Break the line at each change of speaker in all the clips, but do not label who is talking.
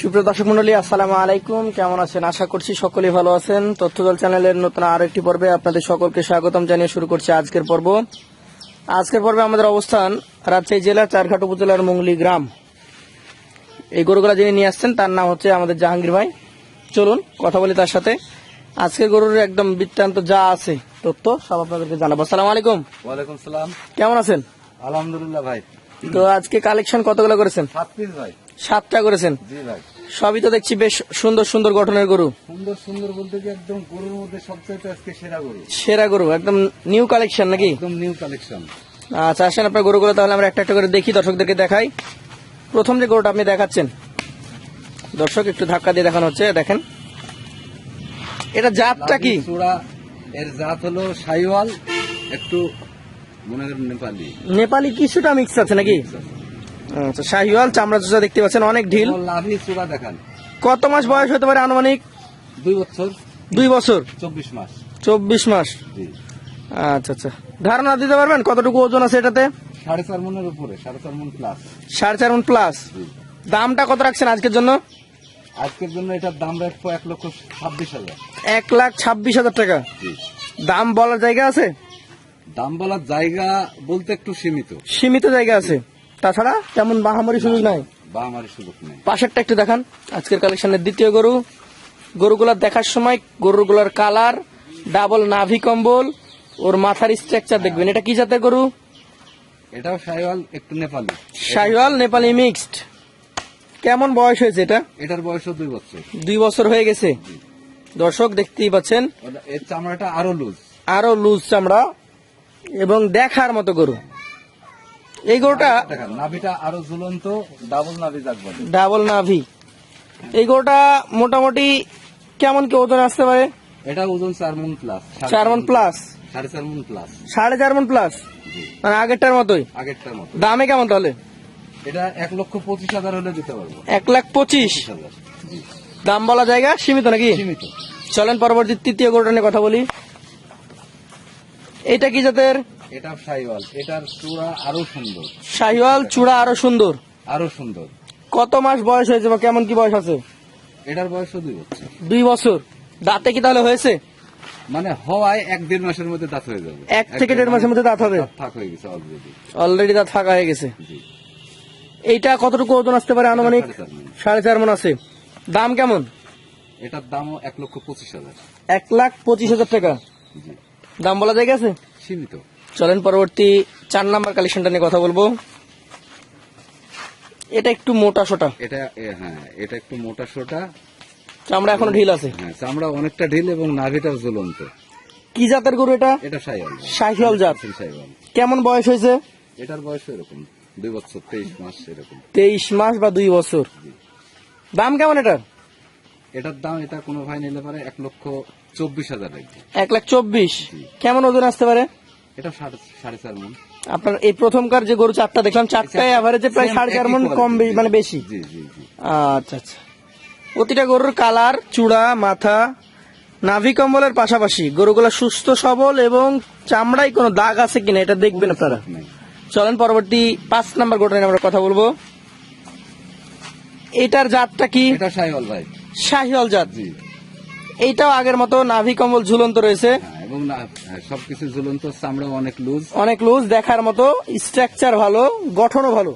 সুপ্রিয় দর্শক মন্ডলী আসসালামু আলাইকুম। কেমন আছেন? আশা করছি সকলেই ভালো আছেন। তথ্যদল চ্যানেলের নতুন আরও একটি পর্বে আপনাদের সকলকে স্বাগতম জানিয়ে শুরু করছি আজকের পর্ব। আজকের পর্বে আমাদের অবস্থান রাজশাহী জেলার চারঘাট উপজেলার মুঙ্গলি গ্রাম। এই গরুগুলা যিনি নিয়ে আসছেন তার নাম হচ্ছে আমাদের জাহাঙ্গীর ভাই। চলুন কথা বলি তার সাথে। আজকের গরুর একদম বৃত্তান্ত যা আছে তথ্য সব আপনাদেরকে জানাব। আসসালামু আলাইকুম।
ওয়ালাইকুম সালাম।
কেমন আছেন?
আলহামদুলিল্লাহ ভাই।
তো আজকে কালেকশন কতগুলো করেছেন?
সাত পিস ভাই।
সাতটা করেছেন।
জি ভাই।
সবই তো দেখছি বেশ সুন্দর সুন্দর গঠনের গরু।
সুন্দর সুন্দর বলতে কি একদম গরুর মধ্যে সবচেয়ে আজকে সেরা গরু।
সেরা গরু একদম নিউ কালেকশন নাকি?
একদম নিউ কালেকশন
আচ্ছা আসেন আপনার গরুগুলো তাহলে আমরা একটা একটা করে দেখি দর্শকদেরকে দেখাই। প্রথম যে গরুটা আপনি দেখাচ্ছেন দর্শক একটু ধাক্কা দিয়ে দেখানো হচ্ছে দেখেন। এটা জাতটা কি?
চূড়া এর জাত হলো সাইওয়াল একটু মনে করেন নেপালি।
নেপালি কিছুটা মিক্স আছে নাকি? আচ্ছা শাহিওয়াল চামড়া চোচা দেখতে পাচ্ছেন অনেক ঢিল।
চূড়া দেখান।
কত মাস বয়স হতে পারে আনুমানিক?
দুই বছর।
দুই বছর?
চব্বিশ মাস।
চব্বিশ মাস। আচ্ছা আচ্ছা। ধারণা দিতে পারবেন? কতটুকু ওজন আছে এটাতে?
সাড়ে চার মনের উপরে সাড়ে চার মন প্লাস
সাড়ে চার মন প্লাস দামটা কত রাখছেন আজকের জন্য?
আজকের জন্য এটার দাম রাখব এক লক্ষ ছাব্বিশ হাজার।
এক লাখ ছাব্বিশ হাজার টাকা। দাম বলার জায়গা আছে?
দাম বলার জায়গা বলতে একটু সীমিত।
সীমিত জায়গা আছে। তাছাড়া তেমন বাহামারি সুযোগ নাই।
বা আমার সুযোগ নেই।
পাশেরটা একটু দেখান। আজকের কালেকশনের দ্বিতীয় গরু। গরুগুলার দেখার সময় গরুগুলার কালার ডাবল নাভি কম্বল ওর মাথার স্ট্রাকচার দেখবেন। এটা কি জাতের গরু?
এটাও সাইওয়াল একটু নেপালি।
শাহিওয়াল নেপালি মিক্সড কেমন বয়স হয়েছে এটা?
এটার বয়সও দুই বছর।
দুই বছর হয়ে গেছে। দর্শক দেখতেই পাচ্ছেন।
এর চামড়াটা আরও লুজ
আরও লুজ চামড়া। এবং দেখার মতো গরু। এই গরুটা
নাভিটা আরও ঝুলন্ত ডাবল নাভি
ডাবল নাভি। এই গরুটা মোটামুটি কেমন কি ওজন আসতে পারে?
এটা ওজন চার মন প্লাস
চার মন প্লাস
সাড়ে চার মন প্লাস
সাড়ে চার মন প্লাস মানে আগেরটার মতোই?
আগেরটার মতো।
দামে কেমন তাহলে?
এটা এক লক্ষ পঁচিশ হাজার হলে দিতে পারব।
এক লাখ পঁচিশ? দাম বলা জায়গা? সীমিত নাকি?
সীমিত।
চলেন পরবর্তী তৃতীয় গরুটা নিয়ে কথা বলি। এটা কি জাতের?
এটা সাইওয়াল এটার চূড়া আরও সুন্দর।
শাহিওয়াল চূড়া আরও সুন্দর।
আরও সুন্দর।
কত মাস বয়স হয়েছে বা কেমন কি বয়স আছে?
এটার বয়সও দুই বছর।
দুই বছর। দাঁতে কি তাহলে হয়েছে?
মানে হওয়ায় এক দেড় মাসের মধ্যে দাঁত হয়ে যাবে।
এক থেকে দেড় মাসের মধ্যে দাঁত হবে?
ফাঁক হয়ে গেছে অলরেডি
অলরেডি দাঁত ফাঁকা হয়ে গেছে। এইটা কতটুকু ওজন আসতে পারে আনুমানিক?
সাড়ে চার
মন। আছে। দাম কেমন?
এটার দামও এক লক্ষ পঁচিশ হাজার।
এক লাখ পঁচিশ হাজার টাকা। দাম বলা জায়গা আছে
সীমিত।
চলেন পরবর্তী চার নাম্বার কালেকশনটা নিয়ে কথা বলব। এটা একটু মোটা সোটা।
এটা হ্যাঁ এটা একটু মোটা সোটা।
চামড়া এখনও ঢিল আছে।
হ্যাঁ চামড়া অনেকটা ঢিল এবং নাভিটাও ঝুলন্ত।
কি জাতের গরু এটা?
এটা সাইওয়াল।
শাহিওয়াল জাত।
সাইওয়াল।
কেমন বয়স হয়েছে?
এটার বয়স এরকম দুই বছর তেইশ মাস এরকম।
তেইশ মাস বা দুই বছর। দাম কেমন এটা?
এটার দাম এটা কোনো ভাই নিলে পারে এক লক্ষ চব্বিশ হাজার
এক। লাখ চব্বিশ। কেমন ওজন আসতে পারে?
এটা সাড়ে সাড়ে চার মন।
আপনার এই প্রথমকার যে গরু চারটা দেখলাম চারটায় অ্যাভারেজে প্রায় সাড়ে চার মন কম মানে বেশি।
জি জি জি।
আচ্ছা আচ্ছা। প্রতিটা গরুর কালার চূড়া মাথা নাভি কম্বলের পাশাপাশি গরুগুলা সুস্থ সবল এবং চামড়ায় কোনো দাগ আছে কিনা এটা দেখবেন আপনারা। চলেন পরবর্তী পাঁচ নাম্বার গোটা নিয়ে আমরা কথা বলব। এটার জাতটা কি?
এটা সাইওয়াল ভাই।
শাহিওয়াল জাত। এইটাও আগের মতো নাভি কম্বল ঝুলন্ত রয়েছে।
হ্যাঁ। এবং হ্যাঁ, সবকিছু ঝুলন্ত চামড়া অনেক লুজ
অনেক লুজ দেখার মতো স্ট্রাকচার ভালো গঠনও ভালো।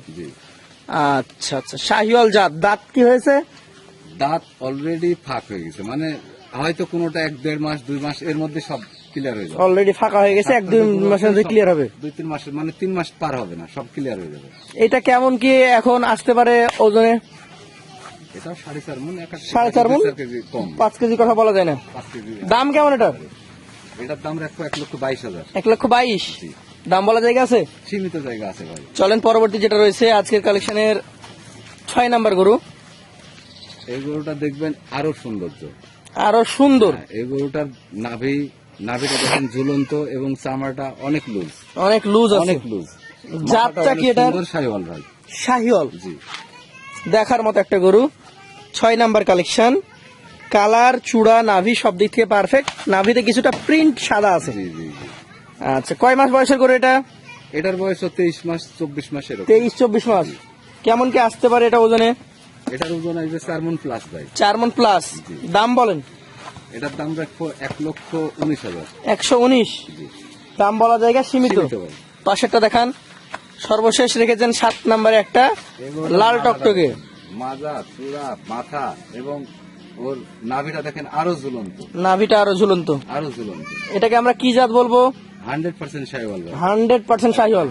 আচ্ছা আচ্ছা শাহিওয়াল জাত দাঁত কি হয়েছে?
দাঁত অলরেডি ফাঁক হয়ে গেছে মানে হয়তো কোনোটা এক দেড় মাস দুই মাস এর মধ্যে সব ক্লিয়ার হয়ে যাবে।
অলরেডি ফাঁকা হয়ে গেছে এক দুই মাসের মধ্যে ক্লিয়ার হবে।
দুই তিন মাস মানে তিন মাস পার হবে না সব ক্লিয়ার হয়ে যাবে।
এটা কেমন কি এখন আসতে পারে ওজনে?
এটাও সাড়ে চার মন
সাড়ে চার
কম।
পাঁচ কেজি কথা বলা যায় না।
কেজি।
দাম কেমন এটা
এটার দাম রাখব এক লক্ষ বাইশ হাজার।
এক লক্ষ বাইশ? দাম বলা জায়গা আছে?
সীমিত জায়গা আছে ভাই।
চলেন পরবর্তী যেটা রয়েছে আজকের কালেকশনের ছয় নাম্বার গরু।
এই গরুটা দেখবেন আরও সৌন্দর্য।
আরও সুন্দর।
হ্যাঁ, এই গরুটার নাভি নাভিটা দেখেন ঝুলন্ত এবং চামড়াটা অনেক লুজ
অনেক লুজ আছে।
অনেক লুজ
জাতটা কি এটার?
সাইওয়াল ভাই।
শাহিওয়াল।
জি।
দেখার মতো একটা গরু। ছয় নাম্বার কালেকশন। কালার চূড়া নাভি সব দিক থেকে পারফেক্ট নাভিতে কিছুটা প্রিন্ট সাদা আছে। আচ্ছা কয় মাস বয়সের করে এটা?
এটার বয়স তেইশ মাস চব্বিশ মাস এরকম।
তেইশ চব্বিশ মাস। কেমন কি আসতে পারে এটা ওজনে?
এটার ওজন আসবে চার মন প্লাস ভাই।
চার মন প্লাস দাম বলেন।
এটার দাম রাখব এক লক্ষ উনিশ হাজার।
একশো উনিশ। দাম বলা জায়গা সীমিত। পাশেরটা দেখান। সর্বশেষ রেখেছেন সাত নাম্বারে একটা লাল টকটকে।
মাজা চূড়া মাথা এবং ওর নাভিটা দেখেন আরও ঝুলন্ত।
নাভিটা আরও ঝুলন্ত।
আরও ঝুলন্ত।
এটাকে আমরা কি জাত বলব?
হান্ড্রেড পার্সেন্ট ভাই।
Hundred percent Sahiwal.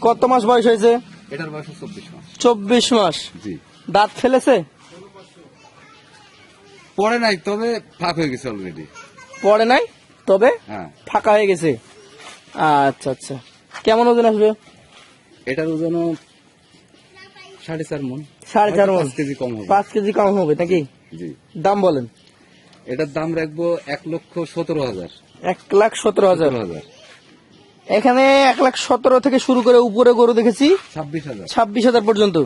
কত মাস বয়স হয়েছে?
এটার বয়স চব্বিশ মাস।
চব্বিশ মাস।
জি।
দাঁত ফেলেছে?
পরে নাই তবে ফাঁক হয়ে গেছে অলরেডি
পড়ে নাই তবে
হ্যাঁ।
ফাঁকা হয়ে গেছে। আচ্ছা আচ্ছা। কেমন ওজন আসবে?
এটার ওজনও সাড়ে চার মন
সাড়ে চার।
পাঁচ কেজি কম হবে।
পাঁচ কেজি কম হবে নাকি?
জি।
দাম বলেন।
এটার দাম রাখব এক লক্ষ সতেরো হাজার।
এক লাখ সতেরো হাজার।
হাজার।
এখানে এক লাখ সতেরো থেকে শুরু করে উপরে গরু দেখেছি।
ছাব্বিশ হাজার।
ছাব্বিশ হাজার পর্যন্ত।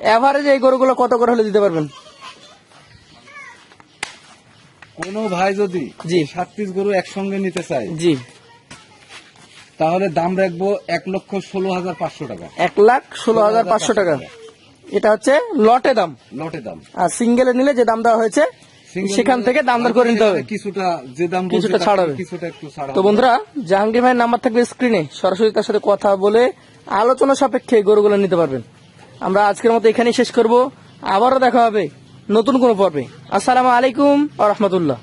এভারেজ এই গরুগুলো কত করে হলে দিতে পারবেন?
কোনো ভাই যদি
জি।
সাত পিস গরু একসঙ্গে নিতে চায়
জি।
তাহলে দাম রাখব এক লক্ষ ষোলো হাজার পাঁচশো টাকা।
এক লাখ ষোলো হাজার পাঁচশো টাকা। এটা হচ্ছে লটে দাম।
লটে দাম।
আর সিঙ্গেলে নিলে যে দাম দেওয়া হয়েছে সেখান থেকে দাম দর করে নিতে হবে।
কিছুটা যে দাম
কিছুটা ছাড় হবে।
কিছুটা একটু ছাড়
তো বন্ধুরা জাহাঙ্গীর ভাইয়ের নাম্বার থাকবে স্ক্রিনে। সরাসরি তার সাথে কথা বলে আলোচনা সাপেক্ষে গরুগুলো নিতে পারবেন। আমরা আজকের মতো এখানেই শেষ করব। আবারও দেখা হবে নতুন কোনো পর্বে। আসসালামু আলাইকুম আ রহমতুল্লাহ।